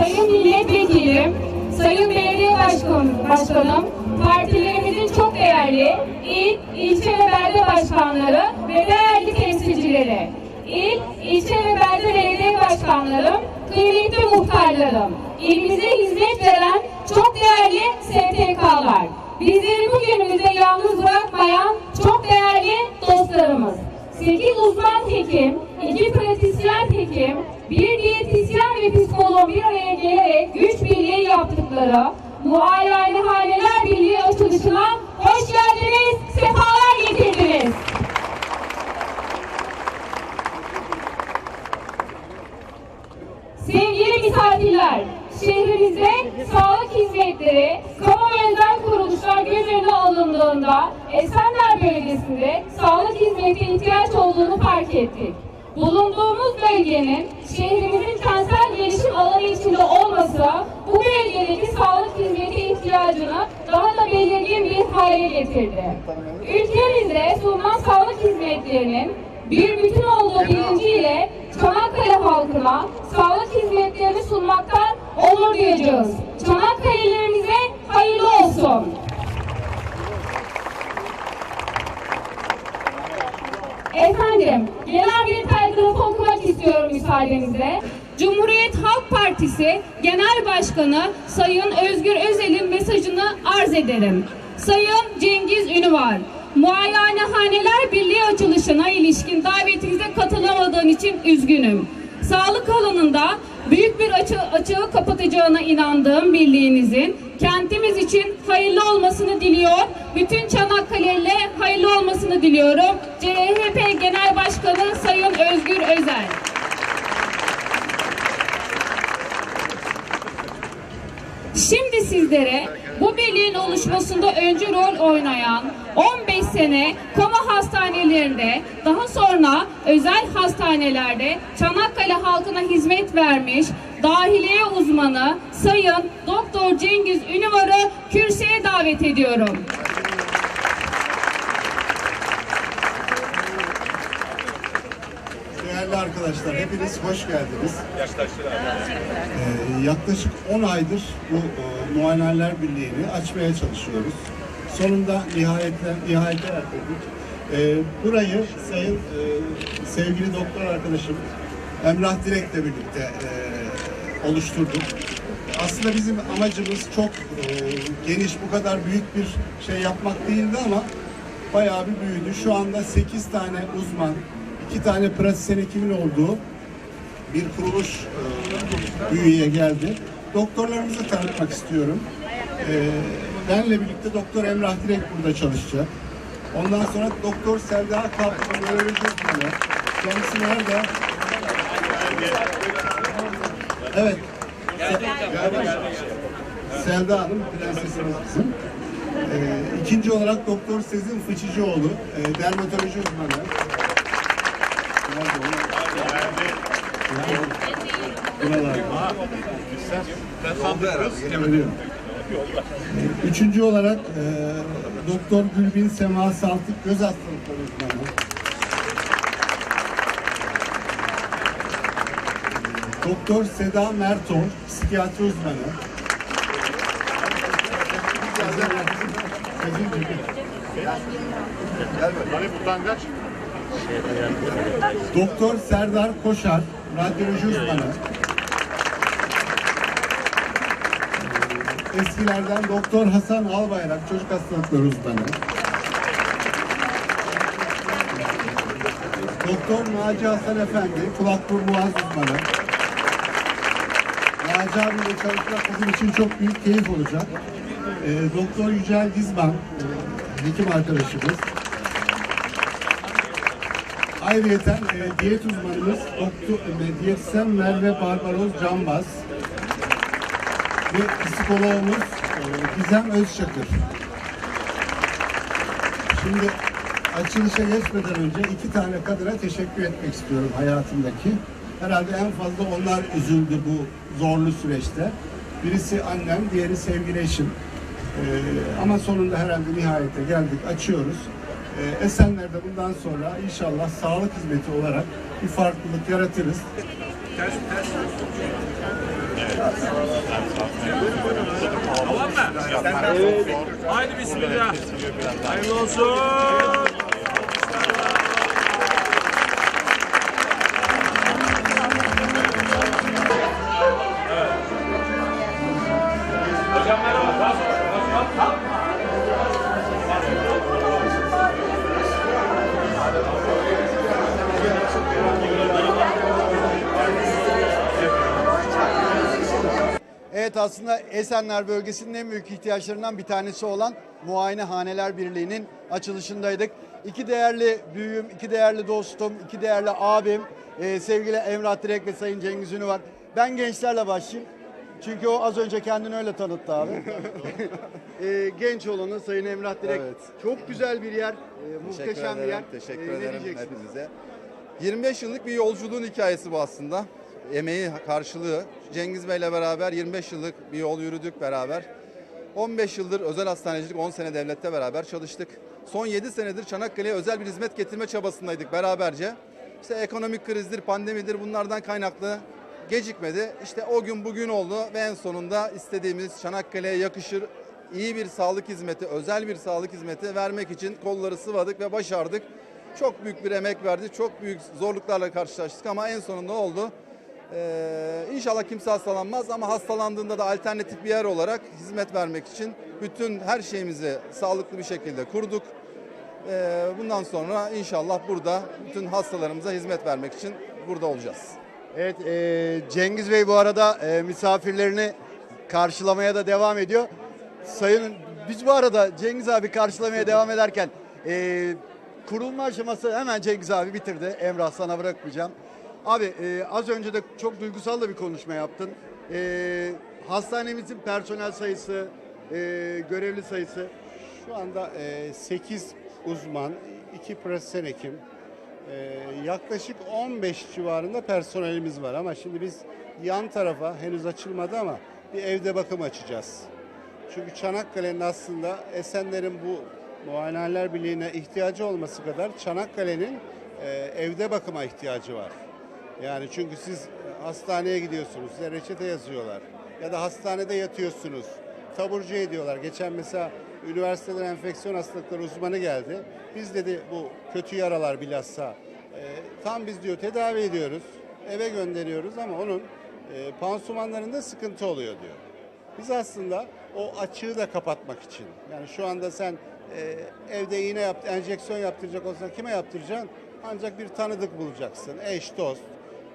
Sayın Milletvekilim, Sayın Belediye Başkanım, Başkanım, partilerimizin çok değerli il, ilçe ve belde başkanları ve değerli temsilcileri, il, ilçe ve belde belediye başkanlarım, kıymetli muhtarlarım, ilimize hizmet veren çok değerli STK'lar, bizleri bugünümüzde yalnız bırakmayan çok değerli dostlarımız. 8 uzman hekim, 2 pratisyen hekim, bir diyetisyen ve psikolog bir araya gelerek güç birliği yaptıkları Muayenehaneler Birliği açılışına hoş geldiniz, sefalar getirdiniz. Sevgili misafirler, şehrimizde sağlık hizmetleri, kamu özel kuruluşlar göz önüne alındığında Esenler bölgesinde sağlık hizmeti ihtiyaç olduğunu fark ettik. Bulunduğumuz bölgenin şehrimizin kentsel gelişim alanı içinde olması bu bölgedeki sağlık hizmeti ihtiyacını daha da belirgin bir hale getirdi. Ülkemizde sunulan sağlık hizmetlerinin bir bütün olduğu bilinciyle Çanakkale halkına sağlık hizmetlerini sunmaktan onur duyacağız. Çanakkale'lerimize hayırlı olsun. Efendim, genel bir telgrafı okumak istiyorum müsaadenizle. Cumhuriyet Halk Partisi Genel Başkanı Sayın Özgür Özel'in mesajını arz ederim. Sayın Cengiz Ünüvar, Muayenehaneler Birliği açılışına ilişkin davetinize katılamadığım için üzgünüm. Sağlık alanında büyük bir açı, açığı kapatacağına inandığım birliğinizin kentimiz için hayırlı olmasını diliyor. Bütün Çanakkale'yle hayırlı olmasını diliyorum. CHP Genel Başkanı Sayın Özgür Özel. Şimdi sizlere bu birliğin oluşmasında öncü rol oynayan 15 sene kamu hastanelerinde daha sonra özel hastanelerde Çanakkale halkına hizmet vermiş dahiliye uzmanı Sayın Doktor Cengiz Ünüvar'ı kürsüye davet ediyorum. Değerli arkadaşlar, hepiniz hoş geldiniz. Ee, yaklaşık 10 aydır bu e, Muayeneler Birliği'ni açmaya çalışıyoruz. Sonunda nihayetle, nihayete erdirdik. Ee, burayı sayın e, sevgili doktor arkadaşım Emrah Direk'le birlikte e, oluşturduk. Aslında bizim amacımız çok e, geniş, bu kadar büyük bir şey yapmak değildi ama bayağı bir büyüdü. Şu anda 8 tane uzman, 2 tane pratisyen hekimin olduğu bir kuruluş e, geldi. Doktorlarımızı tanıtmak istiyorum. Benle birlikte Doktor Emrah Direk burada çalışacak. Ondan sonra Doktor Selda nöroloji uzmanı. Kendisi nerede? Evet. Selda Hanım, prensesimiz bizim. Ee, ikinci olarak Doktor Sezin Fıçıcıoğlu, e, dermatoloji uzmanı. Nerede o? Buralarda. Üçüncü olarak e, Doktor Gülbin Sema Saltık göz hastalıkları uzmanı. Doktor Seda Mertol, psikiyatri uzmanı. Doktor Serdar Koşar, radyoloji uzmanı. Eskilerden Doktor Hasan Albayrak, çocuk hastalıkları uzmanı. Doktor Naci Hasan Efendi, kulak burun boğaz uzmanı. Naci abiyle çalışmak bizim için çok büyük keyif olacak. Ee, Doktor Yücel Dizman, e, hekim arkadaşımız. Ayrıca e, diyet uzmanımız doktor, e, diyetisyen Merve Barbaroz Canbaz ve psikologumuz e, Gizem Özçakır. Şimdi açılışa geçmeden önce iki tane kadına teşekkür etmek istiyorum hayatımdaki. Herhalde en fazla onlar üzüldü bu zorlu süreçte. Birisi annem, diğeri sevgili eşim. E, ama sonunda herhalde nihayete geldik, açıyoruz. Ee, Esenler'de bundan sonra inşallah sağlık hizmeti olarak bir farklılık yaratırız. Haydi bismillah. Hayırlı olsun. Aslında Esenler bölgesinin en büyük ihtiyaçlarından bir tanesi olan Muayenehaneler Birliği'nin açılışındaydık. İki değerli büyüğüm, iki değerli dostum, iki değerli abim, e, sevgili Emrah Direk ve Sayın Cengiz Ünü var. Ben gençlerle başlayayım. Çünkü o az önce kendini öyle tanıttı abi. e, genç olanı Sayın Emrah Direk. Evet. Çok güzel bir yer, e, muhteşem bir yer. ederim. Teşekkür E, ne ederim hepinize. 25 yıllık bir yolculuğun hikayesi bu aslında. Emeği karşılığı. Cengiz Bey'le beraber 25 yıllık bir yol yürüdük beraber. 15 yıldır özel hastanecilik, 10 sene devlette beraber çalıştık. Son 7 senedir Çanakkale'ye özel bir hizmet getirme çabasındaydık beraberce. İşte ekonomik krizdir, pandemidir bunlardan kaynaklı gecikmedi. İşte o gün bugün oldu ve en sonunda istediğimiz Çanakkale'ye yakışır iyi bir sağlık hizmeti, özel bir sağlık hizmeti vermek için kolları sıvadık ve başardık. Çok büyük bir emek verdi, çok büyük zorluklarla karşılaştık ama en sonunda oldu. Ee, inşallah kimse hastalanmaz ama hastalandığında da alternatif bir yer olarak hizmet vermek için bütün her şeyimizi sağlıklı bir şekilde kurduk. Ee, bundan sonra inşallah burada bütün hastalarımıza hizmet vermek için burada olacağız. Evet, e, Cengiz Bey bu arada e, misafirlerini karşılamaya da devam ediyor. Sayın, biz bu arada Cengiz abi karşılamaya devam ederken e, kurulma aşaması hemen Cengiz abi bitirdi. Emrah sana bırakmayacağım. Abi e, az önce de çok duygusal da bir konuşma yaptın. E, hastanemizin personel sayısı, e, görevli sayısı Şu anda 8 uzman, 2 pratisyen hekim, e, yaklaşık 15 civarında personelimiz var ama şimdi biz yan tarafa henüz açılmadı ama bir evde bakım açacağız. Çünkü Çanakkale'nin aslında Esenler'in bu Muayenehaneler Birliği'ne ihtiyacı olması kadar Çanakkale'nin e, evde bakıma ihtiyacı var. Yani çünkü siz hastaneye gidiyorsunuz, size reçete yazıyorlar ya da hastanede yatıyorsunuz, taburcu ediyorlar. Geçen mesela üniversiteden enfeksiyon hastalıkları uzmanı geldi. Biz dedi bu kötü yaralar bilhassa e, tam biz diyor tedavi ediyoruz, eve gönderiyoruz ama onun e, pansumanlarında sıkıntı oluyor diyor. Biz aslında o açığı da kapatmak için. Yani şu anda sen e, evde iğne yap, enjeksiyon yaptıracak olsan kime yaptıracaksın? Ancak bir tanıdık bulacaksın, eş, dost.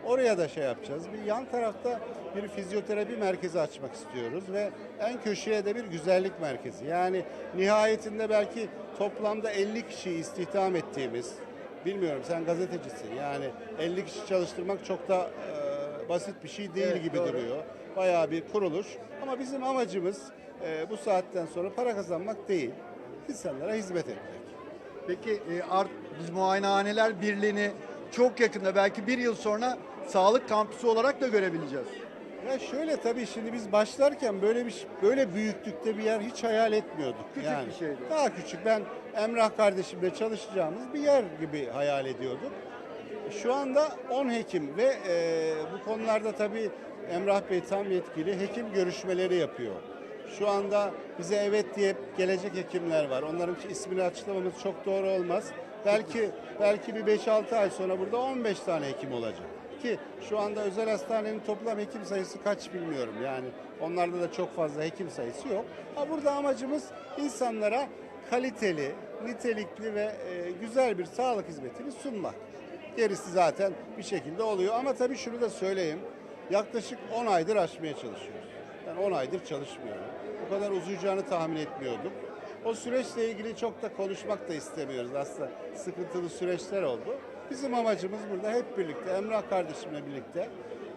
Oraya da şey yapacağız. Bir yan tarafta bir fizyoterapi merkezi açmak istiyoruz ve en köşeye de bir güzellik merkezi. Yani nihayetinde belki toplamda 50 kişi istihdam ettiğimiz, bilmiyorum sen gazetecisin yani 50 kişi çalıştırmak çok da e, basit bir şey değil Evet, gibi doğru. duruyor. Bayağı bir kuruluş ama bizim amacımız e, bu saatten sonra para kazanmak değil, insanlara hizmet etmek. Peki e, art, biz Muayenehaneler Birliği'ni çok yakında belki bir yıl sonra sağlık kampüsü olarak da görebileceğiz. Ya şöyle tabii şimdi biz başlarken böyle bir böyle büyüklükte bir yer hiç hayal etmiyorduk. Küçük yani. bir şeydi. Daha küçük. Ben Emrah kardeşimle çalışacağımız bir yer gibi hayal ediyorduk. Şu anda 10 hekim ve e, bu konularda tabii Emrah Bey tam yetkili hekim görüşmeleri yapıyor. Şu anda bize evet diye gelecek hekimler var. Onların ismini açıklamamız çok doğru olmaz. Belki belki bir 5-6 ay sonra burada 15 tane hekim olacak. Ki şu anda özel hastanenin toplam hekim sayısı kaç bilmiyorum. Yani onlarda da çok fazla hekim sayısı yok. Ha burada amacımız insanlara kaliteli, nitelikli ve e, güzel bir sağlık hizmetini sunmak. Gerisi zaten bir şekilde oluyor. Ama tabii şunu da söyleyeyim. Yaklaşık 10 aydır aşmaya çalışıyoruz. Ben 10 aydır çalışmıyorum. Bu kadar uzayacağını tahmin etmiyordum. O süreçle ilgili çok da konuşmak da istemiyoruz. Aslında sıkıntılı süreçler oldu. Bizim amacımız burada hep birlikte, Emrah kardeşimle birlikte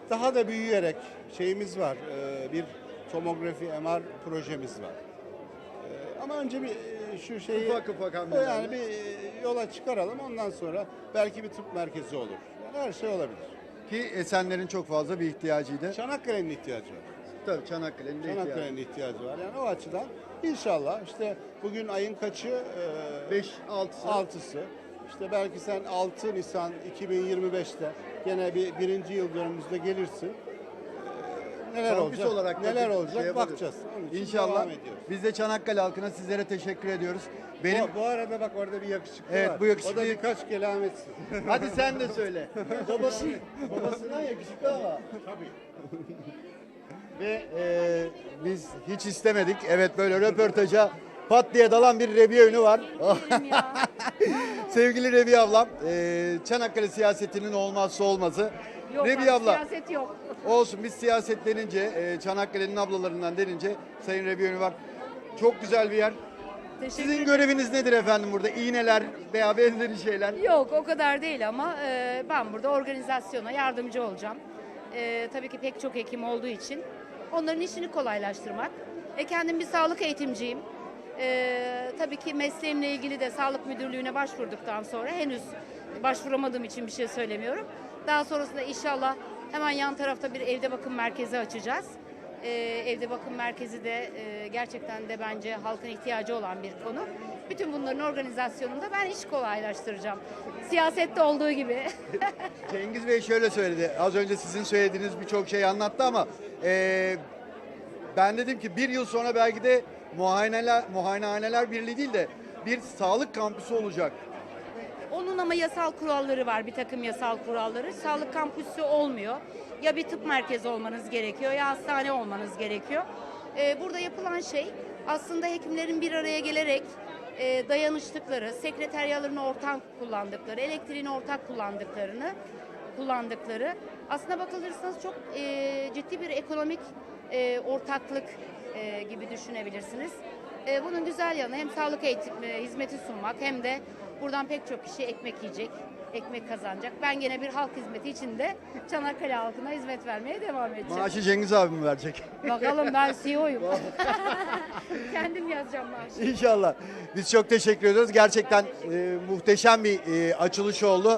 daha da büyüyerek şeyimiz var. e, Bir tomografi MR projemiz var. E, Ama önce bir e, şu şeyi Ufak ufak yani bir yola çıkaralım. Ondan sonra belki bir tıp merkezi olur. Yani her şey olabilir. Ki Esenler'in çok fazla bir ihtiyacıydı. Çanakkale'nin ihtiyacı var. Tabii Çanakkale'nin ihtiyacı. Çanakkale'nin ihtiyacı var. Yani o açıdan inşallah işte bugün ayın kaçı? 5 6 Altısı. İşte belki sen 6 Nisan 2025'te gene bir birinci yıl dönümümüzde gelirsin. Ee, neler kampüs olacak? olarak da neler bir olacak şey bakacağız. Onun için İnşallah. devam ediyoruz. Biz de Çanakkale halkına sizlere teşekkür ediyoruz. Benim Bu, bu arada bak orada bir yakışıklı Evet, var. bu yakışıklı- O da birkaç kelametsin. Hadi sen de söyle. Babası, babasından yakışıklı ama. Tabii. Ve e, biz hiç istemedik. Evet böyle röportaja pat diye dalan bir Rebiye ünü var. Sevgili Rebiye ablam, e, Çanakkale siyasetinin olmazsa olmazı. Yok abi, abla, siyaset yok. olsun biz siyaset denince, e, Çanakkale'nin ablalarından denince Sayın Rebiye ünü var. Çok güzel bir yer. Teşekkür Sizin ederim. göreviniz nedir efendim burada? İğneler veya benzeri şeyler. Yok o kadar değil ama e, ben burada organizasyona yardımcı olacağım. E, tabii ki pek çok hekim olduğu için onların işini kolaylaştırmak. E, kendim bir sağlık eğitimciyim. E, tabii ki mesleğimle ilgili de sağlık müdürlüğüne başvurduktan sonra henüz başvuramadığım için bir şey söylemiyorum. Daha sonrasında inşallah hemen yan tarafta bir evde bakım merkezi açacağız. E, evde bakım merkezi de e, gerçekten de bence halkın ihtiyacı olan bir konu. Bütün bunların organizasyonunda ben iş kolaylaştıracağım. Siyasette olduğu gibi. Cengiz Bey şöyle söyledi. Az önce sizin söylediğiniz birçok şey anlattı ama eee, ben dedim ki bir yıl sonra belki de muayeneler, muayenehaneler birliği değil de bir sağlık kampüsü olacak. Onun ama yasal kuralları var, bir takım yasal kuralları. Sağlık kampüsü olmuyor. Ya bir tıp merkezi olmanız gerekiyor ya hastane olmanız gerekiyor. Ee, burada yapılan şey aslında hekimlerin bir araya gelerek e, dayanıştıkları, sekreteryalarını ortak kullandıkları, elektriğini ortak kullandıklarını kullandıkları. Aslına bakılırsanız çok e, ciddi bir ekonomik e, ortaklık e, gibi düşünebilirsiniz. E, bunun güzel yanı hem sağlık eğitim e, hizmeti sunmak hem de buradan pek çok kişi ekmek yiyecek, ekmek kazanacak. Ben gene bir halk hizmeti içinde Çanakkale halkına hizmet vermeye devam edeceğim. Maaşı Cengiz abi mi verecek? Bakalım ben CEO'yum. Kendim yazacağım maaşı. İnşallah. Biz çok teşekkür ediyoruz. Gerçekten e, muhteşem bir e, açılış oldu.